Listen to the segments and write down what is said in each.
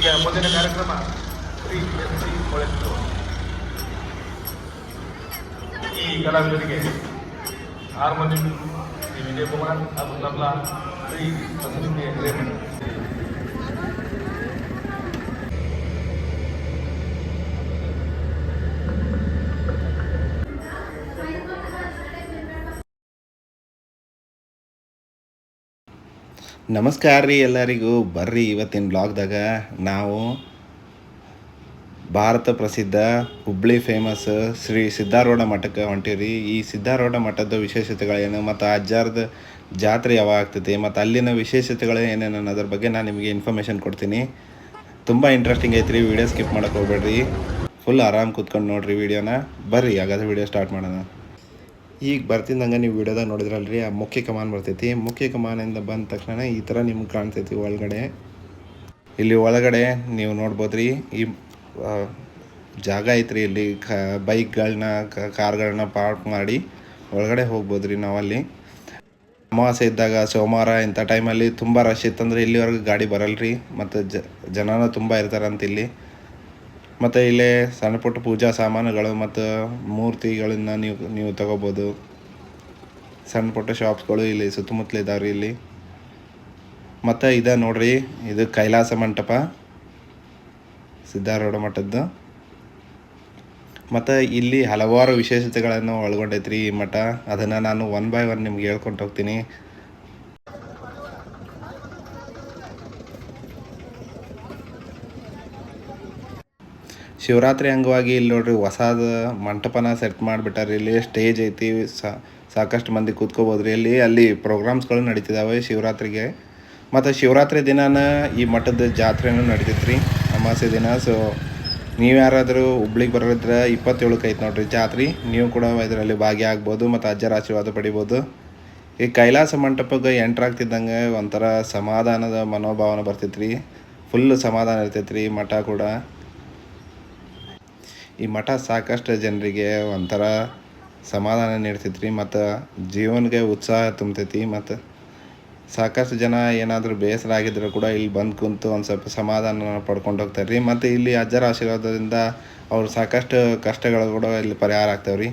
ಈಗ ಮುಂದಿನ ಕಾರ್ಯಕ್ರಮ ಶ್ರೀ ಎಸ್ ಸಿ ಕೊಳೆತ್ತು. ಈ ಕಲಾವಿದರಿಗೆ ಹಾರ್ಮೋನಿಯಂ ಶ್ರೀ ವಿಜಯಕುಮಾರ್ ಹಾಗೂ ತಬಲಾ ಶ್ರೀ ಬಸವಲಿಂಗ ರೇಮಣ್ಣ ನಮಸ್ಕಾರ ರೀ ಎಲ್ಲರಿಗೂ. ಬರ್ರಿ ಇವತ್ತಿನ ಬ್ಲಾಗ್ದಾಗ ನಾವು ಭಾರತ ಪ್ರಸಿದ್ಧ ಹುಬ್ಳಿ ಫೇಮಸ್ ಶ್ರೀ ಸಿದ್ಧಾರೂಢ ಮಠಕ್ಕೆ ಹೊಂಟೀವಿ ಈ ಸಿದ್ಧಾರೂಢ ಮಠದ ವಿಶೇಷತೆಗಳೇನು ಮತ್ತು ಅಜ್ಜಾರದ ಜಾತ್ರೆ ಯಾವಾಗ ಆಗ್ತೈತಿ ಮತ್ತು ಅಲ್ಲಿನ ವಿಶೇಷತೆಗಳು ಏನೇನು ಅನ್ನೋದ್ರ ಬಗ್ಗೆ ನಾನು ನಿಮಗೆ ಇನ್ಫಾರ್ಮೇಷನ್ ಕೊಡ್ತೀನಿ. ತುಂಬ ಇಂಟ್ರೆಸ್ಟಿಂಗ್ ಐತ್ರಿ ವಿಡಿಯೋ ಸ್ಕಿಪ್ ಮಾಡೋಕ್ಕೆ ಹೋಗ್ಬೇಡ್ರಿ. ಫುಲ್ ಆರಾಮ್ ಕೂತ್ಕೊಂಡು ನೋಡ್ರಿ ವಿಡಿಯೋನ ಬರ್ರಿ, ಹಾಗಾದ್ರೆ ವಿಡಿಯೋ ಸ್ಟಾರ್ಟ್ ಮಾಡೋಣ. ಈಗ ಬರ್ತಿದ್ದಂಗೆ ನೀವು ವಿಡಿಯೋದಾಗ ನೋಡಿದ್ರಲ್ರಿ ಆ ಮುಖ್ಯ ಕಮಾನ್ ಬರ್ತೈತಿ. ಮುಖ್ಯ ಕಮಾನಿಂದ ಬಂದ ತಕ್ಷಣ ಈ ಥರ ನಿಮ್ಗೆ ಕಾಣ್ತೈತಿ ಒಳಗಡೆ. ಇಲ್ಲಿ ಒಳಗಡೆ ನೀವು ನೋಡ್ಬೋದ್ರಿ ಈ ಆ, ಜಾಗ ಐತ್ರಿ ಇಲ್ಲಿ ಕ ಬೈಕ್ಗಳನ್ನ ಕಾರ್ಗಳನ್ನ ಪಾರ್ಕ್ ಮಾಡಿ ಒಳಗಡೆ ಹೋಗ್ಬೋದ್ರಿ ನಾವಲ್ಲಿ. ಅಮಾವಾಸ್ಯೆ ಇದ್ದಾಗ ಸೋಮವಾರ ಇಂಥ ಟೈಮಲ್ಲಿ ತುಂಬ ರಶ್ ಇತ್ತಂದ್ರೆ ಇಲ್ಲಿವರೆಗೂ ಗಾಡಿ ಬರಲ್ರಿ. ಮತ್ತು ಜ ಜನನೂ ತುಂಬ ಇರ್ತಾರಂತ ಇಲ್ಲಿ. ಮತ್ತು ಇಲ್ಲೇ ಸಣ್ಣ ಪುಟ್ಟ ಪೂಜಾ ಸಾಮಾನುಗಳು ಮತ್ತು ಮೂರ್ತಿಗಳನ್ನು ನೀವು ನೀವು ತಗೋಬೋದು. ಸಣ್ಣ ಪುಟ್ಟ ಶಾಪ್ಸ್ಗಳು ಇಲ್ಲಿ ಸುತ್ತಮುತ್ತಲು ಇದಾವೆ ರೀ ಇಲ್ಲಿ. ಮತ್ತು ಇದೆ ನೋಡ್ರಿ, ಇದು ಕೈಲಾಸ ಮಂಟಪ. ಸಿದ್ಧಾರೂಢ ಮಠದ್ದು. ಮತ್ತು ಇಲ್ಲಿ ಹಲವಾರು ವಿಶೇಷತೆಗಳನ್ನು ಒಳಗೊಂಡೈತ್ರಿ ಈ ಮಠ. ಅದನ್ನು ನಾನು ಒನ್ ಬೈ ಒನ್ ನಿಮ್ಗೆ ಹೇಳ್ಕೊಂಡು ಹೋಗ್ತೀನಿ. ಶಿವರಾತ್ರಿ ಅಂಗವಾಗಿ ಇಲ್ಲಿ ನೋಡ್ರಿ ಹೊಸದ ಮಂಟಪನ ಸೆಟ್ ಮಾಡಿಬಿಟ್ಟಾರೆ. ಇಲ್ಲಿ ಸ್ಟೇಜ್ ಐತಿ. ಸಾಕಷ್ಟು ಮಂದಿ ಕೂತ್ಕೋಬೋದ್ರಿ. ಇಲ್ಲಿ, ಅಲ್ಲಿ ಪ್ರೋಗ್ರಾಮ್ಸ್ಗಳು ನಡೀತಿದ್ದಾವೆ ಶಿವರಾತ್ರಿಗೆ. ಮತ್ತು ಶಿವರಾತ್ರಿ ದಿನಾನ ಈ ಮಠದ ಜಾತ್ರೆನೂ ರೀ ಅಮಾವಾಸ್ಯೆ ದಿನ. ಸೊ ನೀವು ಯಾರಾದರೂ ಹುಬ್ಳಿಗೆ ಬರೋದ್ರ ಇಪ್ಪತ್ತೇಳಕ್ಕೆ ಐತೆ ನೋಡ್ರಿ ಜಾತ್ರೆ. ನೀವು ಕೂಡ ಇದರಲ್ಲಿ ಭಾಗಿಯಾಗ್ಬೋದು ಮತ್ತು ಅಜ್ಜರ ಆಶೀರ್ವಾದ ಪಡಿಬೋದು. ಈ ಕೈಲಾಸ ಮಂಟಪಕ್ಕೆ ಎಂಟ್ರ್ ಆಗ್ತಿದ್ದಂಗೆ ಒಂಥರ ಸಮಾಧಾನದ ಮನೋಭಾವನೆ ಬರ್ತೈತ್ರಿ. ಫುಲ್ ಸಮಾಧಾನ ಇರ್ತೈತ್ರಿ ಮಠ ಕೂಡ. ಈ ಮಠ ಸಾಕಷ್ಟು ಜನರಿಗೆ ಒಂಥರ ಸಮಾಧಾನ ನೀಡ್ತೈತ್ರಿ, ಮತ್ತು ಜೀವನಕ್ಕೆ ಉತ್ಸಾಹ ತುಂಬ್ತೈತಿ, ಮತ್ತು ಸಾಕಷ್ಟು ಜನ ಏನಾದರೂ ಬೇಸರ ಆಗಿದ್ರು ಕೂಡ ಇಲ್ಲಿ ಬಂದು ಕುಂತು ಒಂದು ಸ್ವಲ್ಪ ಸಮಾಧಾನ ಪಡ್ಕೊಂಡು ಹೋಗ್ತಾರೆ ರೀ ಮತ್ತು ಇಲ್ಲಿ ಅಜ್ಜರ ಆಶೀರ್ವಾದದಿಂದ ಅವ್ರು ಸಾಕಷ್ಟು ಕಷ್ಟಗಳು ಕೂಡ ಇಲ್ಲಿ ಪರಿಹಾರ ಆಗ್ತಾವೆ ರೀ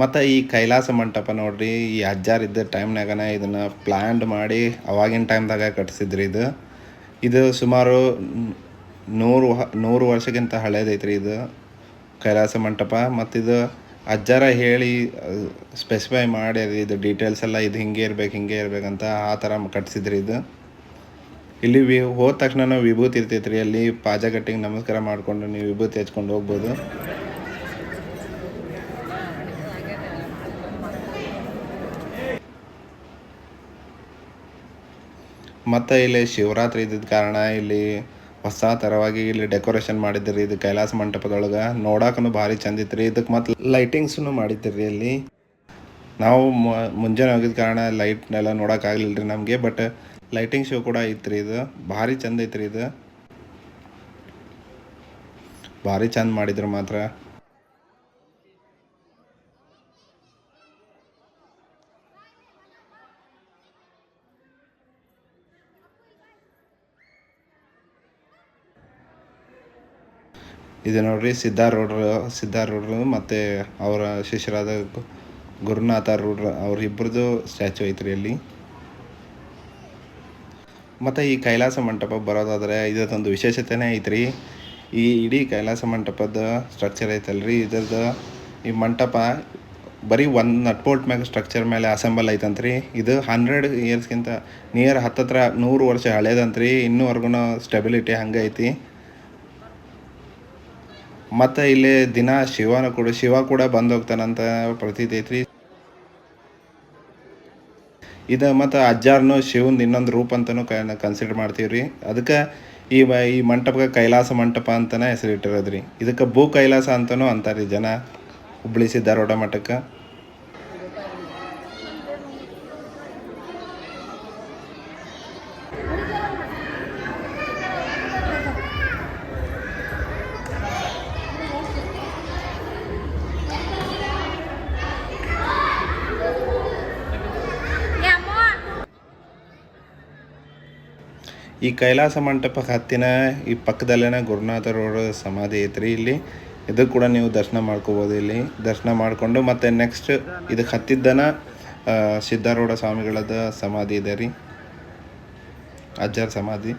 ಮತ್ತು ಈ ಕೈಲಾಸ ಮಂಟಪ ನೋಡ್ರಿ, ಈ ಅಜ್ಜಾರಿದ್ದ ಟೈಮ್ನಾಗನ ಇದನ್ನು ಪ್ಲ್ಯಾಂಡ್ ಮಾಡಿ ಅವಾಗಿನ ಟೈಮ್ದಾಗ ಕಟ್ಸಿದ್ರಿ ಇದು. ಇದು ಸುಮಾರು ನೂರು ನೂರು ವರ್ಷಕ್ಕಿಂತ ಹಳೇದೈತ್ರಿ ಇದು ಕೈಲಾಸ ಮಂಟಪ. ಮತ್ತು ಇದು ಅಜ್ಜಾರ ಹೇಳಿ ಸ್ಪೆಸಿಫೈ ಮಾಡಿ ಇದು ಡೀಟೇಲ್ಸ್ ಎಲ್ಲ ಇದು ಹಿಂಗೆ ಇರ್ಬೇಕು, ಹಿಂಗೆ ಇರ್ಬೇಕಂತ ಆ ಥರ ಕಟ್ಸಿದ್ರಿ ಇದು. ಇಲ್ಲಿ ವಿ, ಹೋದ ತಕ್ಷಣ ವಿಭೂತಿ ಇರ್ತೈತ್ರಿ, ಅಲ್ಲಿ ಪಾಜಾ ಕಟ್ಟಿಗೆ ನಮಸ್ಕಾರ ಮಾಡಿಕೊಂಡು ನೀವು ವಿಭೂತಿ ಹಚ್ಕೊಂಡು ಹೋಗ್ಬೋದು. ಮತ್ತು ಇಲ್ಲಿ ಶಿವರಾತ್ರಿ ಇದ್ದಿದ್ದ ಕಾರಣ ಇಲ್ಲಿ ಹೊಸ ಥರವಾಗಿ ಇಲ್ಲಿ ಡೆಕೋರೇಷನ್ ಮಾಡಿದ್ರಿ ಇದು ಕೈಲಾಸ ಮಂಟಪದೊಳಗೆ. ನೋಡೋಕೂ ಭಾರಿ ಚಂದ ಇತ್ತು ರೀ ಇದಕ್ಕೆ ಮತ್ತು ಲೈಟಿಂಗ್ಸೂ ಮಾಡಿದ್ದೀರಿ ಇಲ್ಲಿ. ನಾವು ಮುಂಜಾನೆ ಹೋಗಿದ್ದ ಕಾರಣ ಲೈಟ್ನೆಲ್ಲ ನೋಡೋಕ್ಕಾಗಲಿಲ್ಲ ರೀ ನಮಗೆ ಬಟ್ ಲೈಟಿಂಗ್ ಶೋ ಕೂಡ ಐತ್ರಿ ಇದು. ಭಾರಿ ಚಂದ ಐತ್ರಿ ಇದು. ಭಾರಿ ಚಂದ ಮಾಡಿದ್ರು ಮಾತ್ರ. ಇದು ನೋಡ್ರಿ ಸಿದ್ಧಾರೂಢರು ಸಿದ್ಧಾರೂಢರು ಮತ್ತು ಅವರ ಶಿಷ್ಯರಾದ ಗುರುನಾಥ ರೂಢ್ರ ಅವರಿಬ್ಬರದು ಸ್ಟ್ಯಾಚು ಐತ್ರಿ ಅಲ್ಲಿ. ಮತ್ತು ಈ ಕೈಲಾಸ ಮಂಟಪ ಬರೋದಾದರೆ ಇದೊಂದು ವಿಶೇಷತೆನೇ ಐತ್ರಿ. ಈ ಇಡೀ ಕೈಲಾಸ ಮಂಟಪದ ಸ್ಟ್ರಕ್ಚರ್ ಐತಲ್ರಿ. ಇದ್ರದ್ದು ಈ ಮಂಟಪ ಬರೀ ಒಂದು ನಟ್ಪೋಟ್ ಮ್ಯಾಗ ಸ್ಟ್ರಕ್ಚರ್ ಮೇಲೆ ಅಸೆಂಬಲ್ ಐತಂತ್ರಿ. ಇದು ಹಂಡ್ರೆಡ್ ಇಯರ್ಸ್ಗಿಂತ ನಿಯರ್ ಹತ್ತತ್ರ ನೂರು ವರ್ಷ ಹಳೇದಂತ್ರಿ. ಇನ್ನೂವರೆಗೂ ಸ್ಟೆಬಿಲಿಟಿ ಹಂಗೆ ಐತಿ ಮತ್ತು ಇಲ್ಲಿ ದಿನ ಶಿವನ ಕೂಡ, ಶಿವ ಕೂಡ ಬಂದು ಹೋಗ್ತಾನಂತ ಪ್ರತೀತಿ ಐತ್ರಿ. ಇದು ಮತ್ತು ಅಜ್ಜಾರ್ನು ಶಿವಂದು ಇನ್ನೊಂದು ರೂಪ ಅಂತಲೂ ಕನ್ಸಿಡರ್ ಮಾಡ್ತೀವಿ ರೀ ಅದಕ್ಕೆ ಈ ಈ ಮಂಟಪಕ್ಕೆ ಕೈಲಾಸ ಮಂಟಪ ಅಂತಲೇ ಹೆಸರಿಟ್ಟಿರೋದು ರೀ ಇದಕ್ಕೆ ಭೂ ಕೈಲಾಸ ಅಂತಲೂ ಅಂತಾರೆ ಜನ. ಹುಬ್ಳಿ ಸಿದ್ಧಾರೂಢ ಮಠಕ್ಕೆ. ಈ ಕೈಲಾಸ ಮಂಟಪ ಹತ್ತಿನ ಈ ಪಕ್ಕದಲ್ಲೇನ ಗುರುನಾಥರವರ ಸಮಾಧಿ ಐತ್ರಿ ಇಲ್ಲಿ. ಇದು ಕೂಡ ನೀವು ದರ್ಶನ ಮಾಡ್ಕೋಬೋದು ಇಲ್ಲಿ. ದರ್ಶನ ಮಾಡಿಕೊಂಡು ಮತ್ತು ನೆಕ್ಸ್ಟ್ ಇದಕ್ಕೆ ಹತ್ತಿದ್ದನ ಸಿದ್ಧಾರೂಢ ಸ್ವಾಮಿಗಳದ ಸಮಾಧಿ ಇದೆ ರೀ. ಅಜ್ಜರ ಸಮಾಧಿ.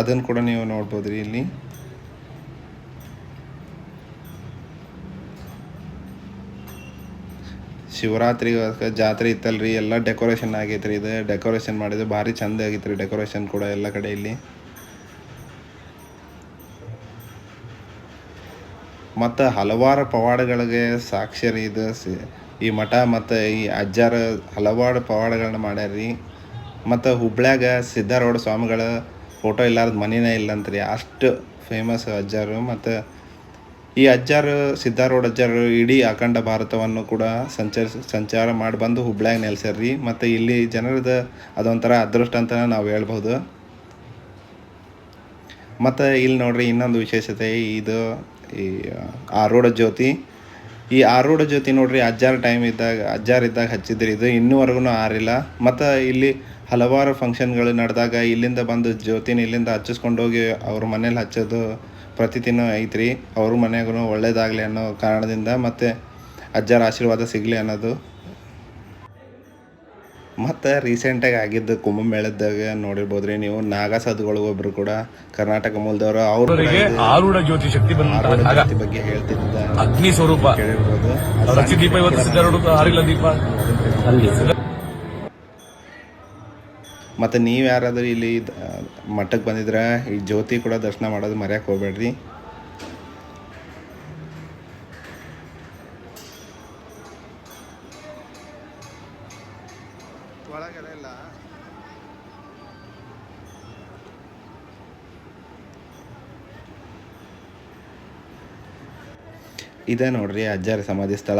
ಅದನ್ನು ಕೂಡ ನೀವು ನೋಡ್ಬೋದು ರೀ ಇಲ್ಲಿ. ಶಿವರಾತ್ರಿ ಜಾತ್ರೆ ಇತ್ತಲ್ರಿ, ಎಲ್ಲ ಡೆಕೋರೇಷನ್ ಆಗೈತೆ ರೀ ಇದು. ಡೆಕೋರೇಷನ್ ಮಾಡಿದ್ರೆ ಭಾರಿ ಚಂದ ಆಗೈತ್ರಿ ಡೆಕೋರೇಷನ್ ಕೂಡ ಎಲ್ಲ ಕಡೆ ಇಲ್ಲಿ. ಮತ್ತು ಹಲವಾರು ಪವಾಡಗಳಿಗೆ ಸಾಕ್ಷ್ಯ ರೀ ಇದು. ಈ ಮಠ ಮತ್ತು ಈ ಅಜ್ಜಾರ ಹಲವಾರು ಪವಾಡಗಳನ್ನ ಮಾಡ್ಯಾರ್ರಿ. ಮತ್ತು ಹುಬ್ಳ್ಯಾಗ ಸಿದ್ಧಾರೂಢ ಸ್ವಾಮಿಗಳ ಫೋಟೋ ಇಲ್ಲಾರ್ದ ಮನೆನೇ ರೀ ಅಷ್ಟು ಫೇಮಸ್ ಅಜ್ಜಾರು ಮತ್ತು ಈ ಅಜ್ಜಾರು ಸಿದ್ಧಾರೂಢ ಅಜ್ಜಾರು ಇಡೀ ಅಖಂಡ ಭಾರತವನ್ನು ಕೂಡ ಸಂಚರಿಸ ಸಂಚಾರ ಮಾಡಿ ಬಂದು ಹುಬ್ಳ್ಯಾಗ ನೆಲೆಸ್ಯಾರ್ರಿ. ಮತ್ತು ಇಲ್ಲಿ ಜನರದ ಅದೊಂಥರ ಅದೃಷ್ಟ ಅಂತ ನಾವು ಹೇಳ್ಬೋದು ಮತ್ತು ಇಲ್ಲಿ ನೋಡ್ರಿ ಇನ್ನೊಂದು ವಿಶೇಷತೆ, ಇದು ಈ ಆರೂಢ ಜ್ಯೋತಿ. ಈ ಆರೂಢ ಜ್ಯೋತಿ ನೋಡ್ರಿ ಅಜ್ಜಾರ ಟೈಮ್ ಇದ್ದಾಗ, ಅಜ್ಜಾರ ಇದ್ದಾಗ ಹಚ್ಚಿದ್ರಿ ಇದು. ಇನ್ನೂವರೆಗೂ ಆರಿಲ್ಲ. ಮತ್ತು ಇಲ್ಲಿ ಹಲವಾರು ಫಂಕ್ಷನ್ಗಳು ನಡೆದಾಗ ಇಲ್ಲಿಂದ ಬಂದು ಜ್ಯೋತಿನ ಇಲ್ಲಿಂದ ಹಚ್ಚಿಸ್ಕೊಂಡು ಹೋಗಿ ಅವ್ರ ಮನೇಲಿ ಹಚ್ಚೋದು ಪ್ರತಿದಿನ ಐತ್ರಿ. ಅವ್ರ ಮನೆಗೂ ಒಳ್ಳೇದಾಗಲಿ ಅನ್ನೋ ಕಾರಣದಿಂದ ಮತ್ತು ಅಜ್ಜರ ಆಶೀರ್ವಾದ ಸಿಗಲಿ ಅನ್ನೋದು. ಮತ್ತು ರೀಸೆಂಟಾಗಿ ಆಗಿದ್ದ ಕುಂಭಮೇಳದಾಗ ನೋಡಿರ್ಬೋದು ರೀ ನೀವು ನಾಗಸಾಧುಗಳು ಒಬ್ರು ಕೂಡ ಕರ್ನಾಟಕ ಮೂಲದವರು. ಅವರು ಅವರಿಗೆ ಆರೂಢ ಜ್ಯೋತಿ ಶಕ್ತಿ ಜಾತಿ ಬಗ್ಗೆ ಹೇಳ್ತಿದ್ದ. ಅಗ್ನಿ ಸ್ವರೂಪ. ಕೇಳಿರ್ಬೋದು. ಅವ್ರ ದೀಪ ಇವತ್ತು ದೀಪ. ಅಲ್ಲಿ. ಮತ್ತು ನೀವು ಯಾರಾದರೂ ಇಲ್ಲಿ ಮಠಕ್ಕೆ ಬಂದಿದ್ರೆ ಈ ಜ್ಯೋತಿ ಕೂಡ ದರ್ಶನ ಮಾಡೋದು ಮರ್ಯಾಕೆ ಹೋಗ್ಬೇಡ್ರಿ. ಇದೆ ನೋಡ್ರಿ ಅಜ್ಜಾರ ಸಮಾಧಿ ಸ್ಥಳ.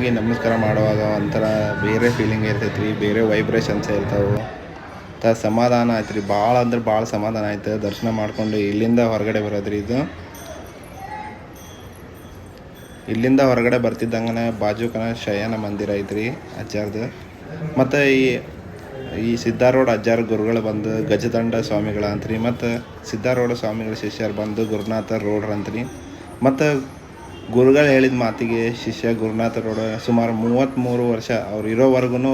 ಹೋಗಿ ನಮಸ್ಕಾರ ಮಾಡುವಾಗ ಒಂಥರ ಬೇರೆ ಫೀಲಿಂಗ್ ಇರ್ತೈತ್ರಿ ರೀ ಬೇರೆ ವೈಬ್ರೇಷನ್ಸ್ ಇರ್ತಾವೆ. ತ ಸಮಾಧಾನ ಆಯ್ತು ರೀ ಭಾಳ ಅಂದ್ರೆ ಭಾಳ ಸಮಾಧಾನ ಆಯ್ತು. ದರ್ಶನ ಮಾಡಿಕೊಂಡು ಇಲ್ಲಿಂದ ಹೊರಗಡೆ ಬರೋದ್ರಿ ಇದು. ಇಲ್ಲಿಂದ ಹೊರಗಡೆ ಬರ್ತಿದ್ದಂಗೆ ಬಾಜುಕನ ಶಯನ ಮಂದಿರ ಐತ್ರಿ, ಅಜ್ಜಾರ್ದು. ಮತ್ತು ಈ ಈ ಸಿದ್ಧಾರೂಢ ಅಜ್ಜಾರ ಗುರುಗಳು ಬಂದು ಗಜದಂಡ ಸ್ವಾಮಿಗಳ ಅಂತ್ರಿ ಮತ್ತು ಸಿದ್ಧಾರೂಢ ಸ್ವಾಮಿಗಳ ಶಿಷ್ಯರು ಬಂದು ಗುರುನಾಥ ರೋಡ್ರಂತ್ರಿ. ಮತ್ತು ಗುರುಗಳು ಹೇಳಿದ ಮಾತಿಗೆ ಶಿಷ್ಯ ಗುರುನಾಥ ರೋಡ ಸುಮಾರು ಮೂವತ್ತ್ಮೂರು ವರ್ಷ ಅವ್ರು ಇರೋವರೆಗೂ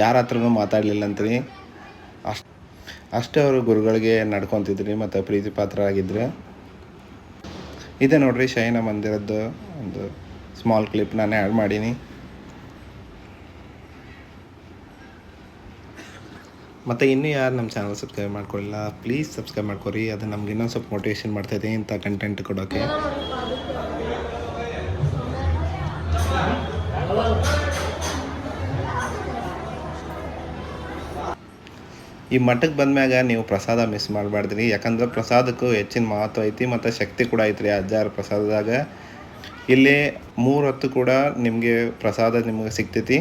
ಯಾರ ಹತ್ರನೂ ಮಾತಾಡಲಿಲ್ಲ ಅಂತ್ರಿ. ಅಷ್ಟು, ಅಷ್ಟೇ ಅವರು ಗುರುಗಳಿಗೆ ನಡ್ಕೊತಿದ್ರಿ ಮತ್ತು ಪ್ರೀತಿ ಆಗಿದ್ರು ಇದೆ ನೋಡ್ರಿ ಶಯನ ಮಂದಿರದ್ದು ಒಂದು ಸ್ಮಾಲ್ ಕ್ಲಿಪ್ ನಾನು ಆ್ಯಡ್ ಮಾಡೀನಿ. ಮತ್ತು ಇನ್ನೂ ಯಾರು ನಮ್ಮ ಚಾನಲ್ ಸಬ್ಸ್ಕ್ರೈಬ್ ಮಾಡ್ಕೊಳ್ಳಿಲ್ಲ ಪ್ಲೀಸ್ ಸಬ್ಸ್ಕ್ರೈಬ್ ಮಾಡ್ಕೊರಿ. ಅದು ನಮ್ಗೆ ಇನ್ನೊಂದು ಸ್ವಲ್ಪ ಮೋಟಿವೇಶನ್ ಮಾಡ್ತಾಯಿದೆ ಇಂಥ ಕಂಟೆಂಟ್ ಕೊಡೋಕ್ಕೆ ಈ ಮಠಕ್ಕೆ ಬಂದ್ಮ್ಯಾಗ ನೀವು ಪ್ರಸಾದ ಮಿಸ್ ಮಾಡಬಾರ್ದ್ರಿ. ಯಾಕಂದ್ರೆ ಪ್ರಸಾದಕ್ಕೂ ಹೆಚ್ಚಿನ ಮಹತ್ವ ಐತಿ ಮತ್ತು ಶಕ್ತಿ ಕೂಡ ಐತ್ರಿ ಅಜ್ಜಾರ ಪ್ರಸಾದದಾಗ. ಇಲ್ಲಿ ಮೂರು ಹೊತ್ತು ಕೂಡ ನಿಮಗೆ ಪ್ರಸಾದ ನಿಮಗೆ ಸಿಗ್ತೈತಿ.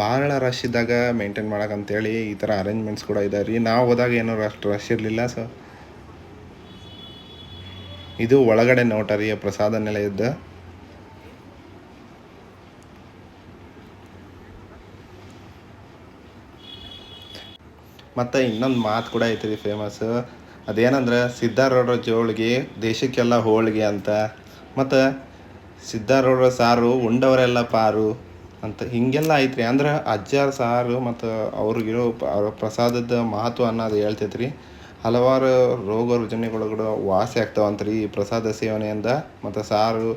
ಭಾಳ ರಶ್ ಇದ್ದಾಗ ಮೇಂಟೈನ್ ಮಾಡಕ್ಕಂತೇಳಿ ಈ ಥರ ಅರೇಂಜ್ಮೆಂಟ್ಸ್ ಕೂಡ ಇದಾವೆ ರೀ ನಾವು ಹೋದಾಗ ಏನೋ ಅಷ್ಟು ರಶ್ ಇರಲಿಲ್ಲ ಸೊ ಇದು ಒಳಗಡೆ ನೋಟ ರೀ ಪ್ರಸಾದ ನಿಲಯದ್ದು. ಮತ್ತು ಇನ್ನೊಂದು ಮಾತು ಕೂಡ ಐತ್ರಿ ಫೇಮಸ್ ಅದೇನಂದ್ರೆ, ಸಿದ್ಧಾರೂಢ ಜೋಳಿಗೆ, ದೇಶಕ್ಕೆಲ್ಲ ಹೋಳಿಗೆ ಅಂತ. ಮತ್ತು ಸಿದ್ಧಾರೂಢ ಸಾರು, ಉಂಡವರೆಲ್ಲ ಪಾರು ಅಂತ ಹಿಂಗೆಲ್ಲ ಐತ್ರಿ. ಅಂದ್ರೆ ಅಜ್ಜಾರ ಸಾರು ಮತ್ತು ಅವ್ರಿಗಿರೋ ಅವ್ರ ಪ್ರಸಾದದ ಮಹತ್ವ ಅನ್ನೋದು ಹೇಳ್ತೈತ್ರಿ. ಹಲವಾರು ರೋಗ ರುಜಿನಗಳು ವಾಸಿ ಆಗ್ತಾವಂತ್ರಿ ಈ ಪ್ರಸಾದ ಸೇವನೆಯಿಂದ ಮತ್ತು ಸಾರು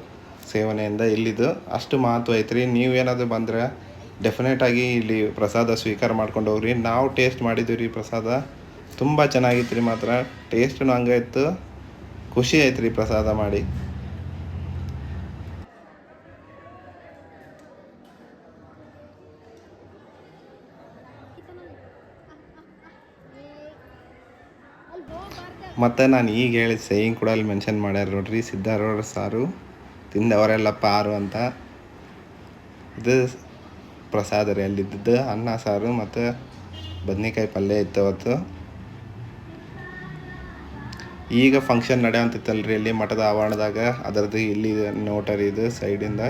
ಸೇವನೆಯಿಂದ ಇಲ್ಲಿದು ಅಷ್ಟು ಮಹತ್ವ ಐತ್ರಿ. ನೀವೇನಾದರೂ ಬಂದ್ರೆ ಡೆಫಿನೆಟ್ ಆಗಿ ಇಲ್ಲಿ ಪ್ರಸಾದ ಸ್ವೀಕಾರ ಮಾಡ್ಕೊಂಡು ಹೋಗ್ರಿ. ನಾವು ಟೇಸ್ಟ್ ಮಾಡಿದ್ದೀವಿ ರೀ ಪ್ರಸಾದ. ತುಂಬ ಚೆನ್ನಾಗಿತ್ತು ರೀ ಮಾತ್ರ. ಟೇಸ್ಟು ಹಂಗೆ ಇತ್ತು. ಖುಷಿ ಆಯ್ತು ರೀ ಪ್ರಸಾದ ಮಾಡಿ. ಮತ್ತು ನಾನು ಈಗ ಹೇಳಿದ ಸೇಯಿಂಗ್ ಕೂಡ ಅಲ್ಲಿ ಮೆನ್ಷನ್ ಮಾಡ್ಯಾರ ನೋಡ್ರಿ ಸಿದ್ಧಾರೂಢ ಸಾರು. ತಿಂದವರೆಲ್ಲ ಪಾರು ಅಂತ. ಇದು ಪ್ರಸಾದ ರೀ ಅಲ್ಲಿದ್ದದ್ದು, ಅನ್ನ, ಸಾರು ಮತ್ತು ಬದ್ನಿಕಾಯಿ ಪಲ್ಯ ಇತ್ತು ಅವತ್ತು. ಈಗ ಫಂಕ್ಷನ್ ನಡೆಯುವಂತಿತ್ತಲ್ರಿ ಇಲ್ಲಿ ಮಠದ ಆವರಣದಾಗ. ಅದರದ್ದು ಇಲ್ಲಿ ನೋಟರಿ ಇದು ಸೈಡಿಂದ.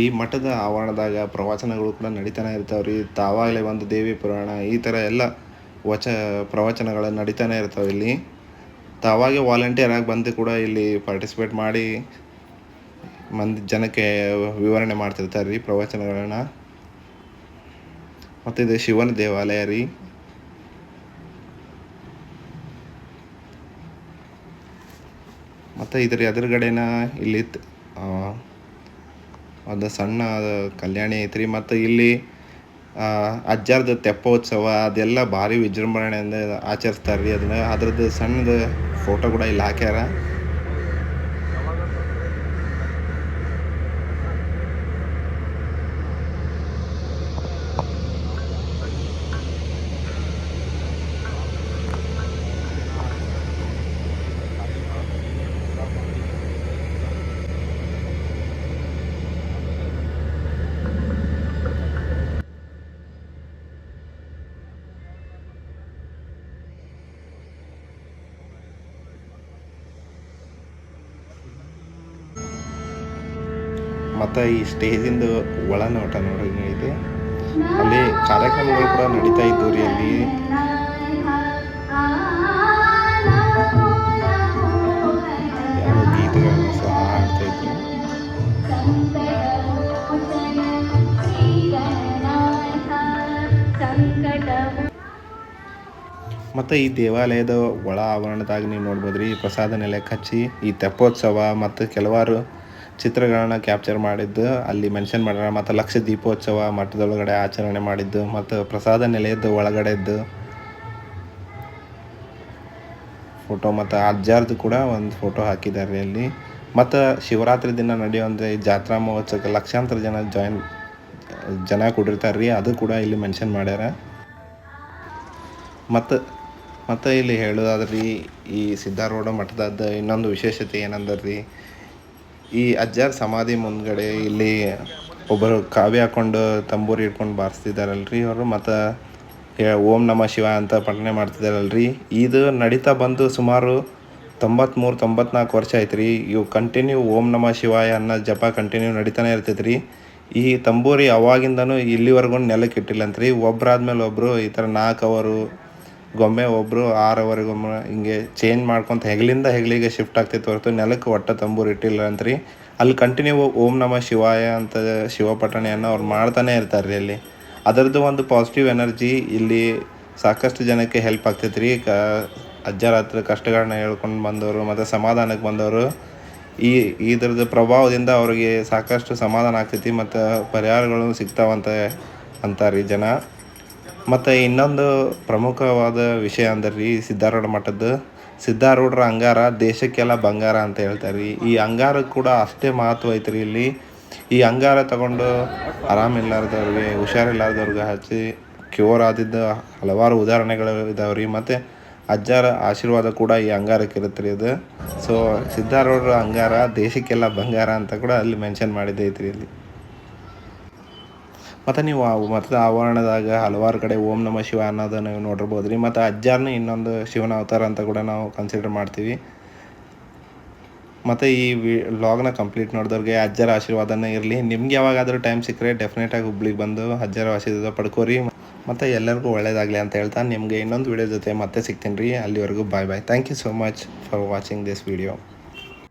ಈ ಮಠದ ಆವರಣದಾಗ ಪ್ರವಚನಗಳು ಕೂಡ ನಡೀತಾನೆ ಇರ್ತಾವ್ರಿ. ತಾವಾಗಲೇ ಒಂದು ದೇವಿ ಪುರಾಣ, ಈ ಥರ ಎಲ್ಲ ವಚ ಪ್ರವಚನಗಳು ನಡೀತಾನೆ ಇರ್ತಾವೆ ಇಲ್ಲಿ. ತಾವಾಗೆ ವಾಲಂಟಿಯರ್ ಆಗಿ ಬಂದು ಕೂಡ ಇಲ್ಲಿ ಪಾರ್ಟಿಸಿಪೇಟ್ ಮಾಡಿ ಮಂದಿ ಜನಕ್ಕೆ ವಿವರಣೆ ಮಾಡ್ತಿರ್ತಾರೆ ರೀ ಪ್ರವಚನಗಳನ್ನ. ಮತ್ತು ಇದು ಶಿವನ ದೇವಾಲಯ ರೀ. ಮತ್ತು ಇದ್ರ ಎದುರುಗಡೆನ ಇಲ್ಲಿ ಒಂದು ಸಣ್ಣ ಕಲ್ಯಾಣಿ ಐತ್ರಿ. ಮತ್ತು ಇಲ್ಲಿ ಅಜ್ಜಾರ್ದು ತೆಪ್ಪೋತ್ಸವ ಅದೆಲ್ಲ ಭಾರಿ ವಿಜೃಂಭಣೆಯಿಂದ ಆಚರಿಸ್ತಾರೆ ರೀ ಅದನ್ನ. ಅದ್ರದ್ದು ಸಣ್ಣದು ಫೋಟೋ ಕೂಡ ಇಲ್ಲಿ ಹಾಕ್ಯಾರ ಮತ್ತು ಈ ಸ್ಟೇಜಿಂದು ಒಳನೋಟ ನೋಡ್ರಿ ಇದೆ ಅಲ್ಲಿ ಕಾರ್ಯಕ್ರಮಗಳು ಕೂಡ ನಡೀತಾ ಇದ್ದವು ರೀ ಅಲ್ಲಿ. ಗೀತೆಗಳನ್ನು ಸಹ ಹಾಡ್ತಾ ಇದ್ರು. ಮತ್ತು ಈ ದೇವಾಲಯದ ಒಳ ಆವರಣದಾಗ ನೀವು ನೋಡ್ಬೋದು ರೀ ಪ್ರಸಾದ ನೆಲೆ ಕಚ್ಚಿ ಈ ತೆಪ್ಪೋತ್ಸವ ಮತ್ತು ಕೆಲವಾರು ಚಿತ್ರಗಳನ್ನ ಕ್ಯಾಪ್ಚರ್ ಮಾಡಿದ್ದು, ಅಲ್ಲಿ ಮೆನ್ಷನ್ ಮಾಡ್ಯಾರ ಮತ್ತು ಲಕ್ಷ ದೀಪೋತ್ಸವ ಮಠದೊಳಗಡೆ ಆಚರಣೆ ಮಾಡಿದ್ದು, ಮತ್ತು ಪ್ರಸಾದ ನಿಲಯದ ಒಳಗಡೆದ್ದು ಫೋಟೋ ಮತ್ತು ಅಜ್ಜಾರ್ದು ಕೂಡ ಒಂದು ಫೋಟೋ ಹಾಕಿದ್ದಾರೆ ಅಲ್ಲಿ. ಮತ್ತು ಶಿವರಾತ್ರಿ ದಿನ ನಡೆಯುವಂಥ ಈ ಜಾತ್ರಾ ಮಹೋತ್ಸವಕ್ಕೆ ಲಕ್ಷಾಂತರ ಜನ ಜಾಯಿನ್ ಜನ ಕೊಡಿರ್ತಾರೆ ರೀ, ಅದು ಕೂಡ ಇಲ್ಲಿ ಮೆನ್ಷನ್ ಮಾಡ್ಯಾರ. ಮತ್ತು ಮತ್ತು ಇಲ್ಲಿ ಹೇಳೋದಾದ್ರಿ ಈ ಸಿದ್ಧಾರೂಢ ಮಠದ ಇನ್ನೊಂದು ವಿಶೇಷತೆ ಏನಂದ್ರೆ ಈ ಅಜ್ಜಾರ್ ಸಮಾಧಿ ಮುಂದ್ಗಡೆ ಇಲ್ಲಿ ಒಬ್ಬರು ಕಾವ್ಯ ಹಾಕೊಂಡು ತಂಬೂರಿ ಇಟ್ಕೊಂಡು ಬಾರಿಸ್ತಿದ್ದಾರಲ್ರಿ ಅವರು ಮತ್ತು ಓಂ ನಮ ಶಿವ ಅಂತ ಪಠನೆ ಮಾಡ್ತಿದ್ದಾರಲ್ರಿ. ಇದು ನಡೀತಾ ಬಂದು ಸುಮಾರು ತೊಂಬತ್ತ್ಮೂರು ತೊಂಬತ್ನಾಲ್ಕು ವರ್ಷ ಆಯ್ತು ರೀ ಇವು ಕಂಟಿನ್ಯೂ ಓಂ ನಮ ಶಿವಾಯ ಅನ್ನೋ ಜಪ ಕಂಟಿನ್ಯೂ ನಡೀತಾನೆ ಇರ್ತೈತೆ ರೀ ಈ ತಂಬೂರಿ ಅವಾಗಿಂದನೂ ಇಲ್ಲಿವರೆಗೂ ನೆಲಕ್ಕೆ ಇಟ್ಟಿಲ್ಲಂತ್ರಿ. ಒಬ್ಬರಾದ್ಮೇಲೆ ಒಬ್ಬರು ಈ ಥರ ನಾಲ್ಕು ಅವರು ಗೊಂಬೆ ಒಬ್ಬರು ಆರವರೆಗೊಮ್ಮೆ ಹಿಂಗೆ ಚೇಂಜ್ ಮಾಡ್ಕೊತ ಹೆಗಲಿಂದ ಹೆಗಲಿಗೆ ಶಿಫ್ಟ್ ಆಗ್ತೈತೆ ಹೊರತು ನೆಲಕ್ಕೆ ಒಟ್ಟ ತಂಬೂರು ಇಟ್ಟಿಲ್ಲ ಅಂತ್ರಿ ಅಲ್ಲಿ ಕಂಟಿನ್ಯೂ ಓಂ ನಮ ಶಿವಾಯ ಅಂತ ಶಿವಪಠಣೆಯನ್ನು ಅವ್ರು ಮಾಡ್ತಾನೆ ಇರ್ತಾರೆ ರೀ ಅಲ್ಲಿ. ಅದರದ್ದು ಒಂದು ಪಾಸಿಟಿವ್ ಎನರ್ಜಿ ಇಲ್ಲಿ ಸಾಕಷ್ಟು ಜನಕ್ಕೆ ಹೆಲ್ಪ್ ಆಗ್ತೈತೆ ರೀ. ಕ ಅಜ್ಜರ ಹತ್ರ ಕಷ್ಟಗಳನ್ನ ಹೇಳ್ಕೊಂಡು ಬಂದವರು, ಮತ್ತು ಸಮಾಧಾನಕ್ಕೆ ಬಂದವರು. ಈ, ಇದ್ರದ್ದು ಪ್ರಭಾವದಿಂದ ಅವ್ರಿಗೆ ಸಾಕಷ್ಟು ಸಮಾಧಾನ ಆಗ್ತೈತಿ, ಮತ್ತು ಪರಿಹಾರಗಳು ಸಿಗ್ತಾವಂತ ಅಂತಾರೆ ಜನ. ಮತ್ತು ಇನ್ನೊಂದು ಪ್ರಮುಖವಾದ ವಿಷಯ ಅಂದರೆ ರೀ ಸಿದ್ಧಾರೂಢ ಮಠದ್ದು. ಸಿದ್ಧಾರೂಢರ ಅಂಗಾರ ದೇಶಕ್ಕೆಲ್ಲ ಬಂಗಾರ ಅಂತ ಹೇಳ್ತಾರೆ ರೀ. ಈ ಅಂಗಾರಕ್ಕೆ ಕೂಡ ಅಷ್ಟೇ ಮಹತ್ವ ಐತೆ ರೀ ಇಲ್ಲಿ. ಈ ಅಂಗಾರ ತಗೊಂಡು ಆರಾಮಿಲ್ಲಾರ್ದವ್ರಿಗೆ ಹುಷಾರಿಲ್ಲಾರ್ದವ್ರಿಗೆ ಹಚ್ಚಿ ಕ್ಯೂರ್ ಆದಿದ್ದ ಹಲವಾರು ಉದಾಹರಣೆಗಳು ಇದಾವೆ ರೀ. ಮತ್ತು ಅಜ್ಜಾರ ಆಶೀರ್ವಾದ ಕೂಡ ಈ ಅಂಗಾರಕ್ಕೆ ಇರುತ್ತೆ ರೀ ಅದು. ಸೊ ಸಿದ್ಧಾರೂಢರ ಅಂಗಾರ ದೇಶಕ್ಕೆಲ್ಲ ಬಂಗಾರ ಅಂತ ಕೂಡ ಅಲ್ಲಿ ಮೆನ್ಷನ್ ಮಾಡಿದ್ದೈತೆ ರೀ ಇಲ್ಲಿ. ಮತ್ತು ನೀವು ಮಠದ ಆವರಣದಾಗ ಹಲವಾರು ಕಡೆ ಓಂ ನಮ ಶಿವ ಅನ್ನೋದನ್ನು ನೀವು ನೋಡಿರ್ಬೋದು ರೀ ಮತ್ತು ಅಜ್ಜಾರನ್ನ ಇನ್ನೊಂದು ಶಿವನ ಅವತಾರ ಅಂತ ಕೂಡ ನಾವು ಕನ್ಸಿಡರ್ ಮಾಡ್ತೀವಿ. ಮತ್ತು ಈ ವಿ ಲಾಗ್ನ ಕಂಪ್ಲೀಟ್ ನೋಡಿದವ್ರಿಗೆ ಅಜ್ಜರ ಆಶೀರ್ವಾದನೇ ಇರಲಿ. ನಿಮ್ಗೆ ಯಾವಾಗಾದರೂ ಟೈಮ್ ಸಿಕ್ಕರೆ ಡೆಫಿನೆಟಾಗಿ ಹುಬ್ಳಿಗೆ ಬಂದು ಅಜ್ಜರ ಆಶೀರ್ವಾದ ಪಡ್ಕೋರಿ. ಮತ್ತು ಎಲ್ಲರಿಗೂ ಒಳ್ಳೇದಾಗಲಿ ಅಂತ ಹೇಳ್ತಾ ನಿಮಗೆ ಇನ್ನೊಂದು ವೀಡಿಯೋ ಜೊತೆ ಮತ್ತೆ ಸಿಗ್ತೀನಿ ರೀ. ಅಲ್ಲಿವರೆಗೂ bye bye thank you so much for watching this video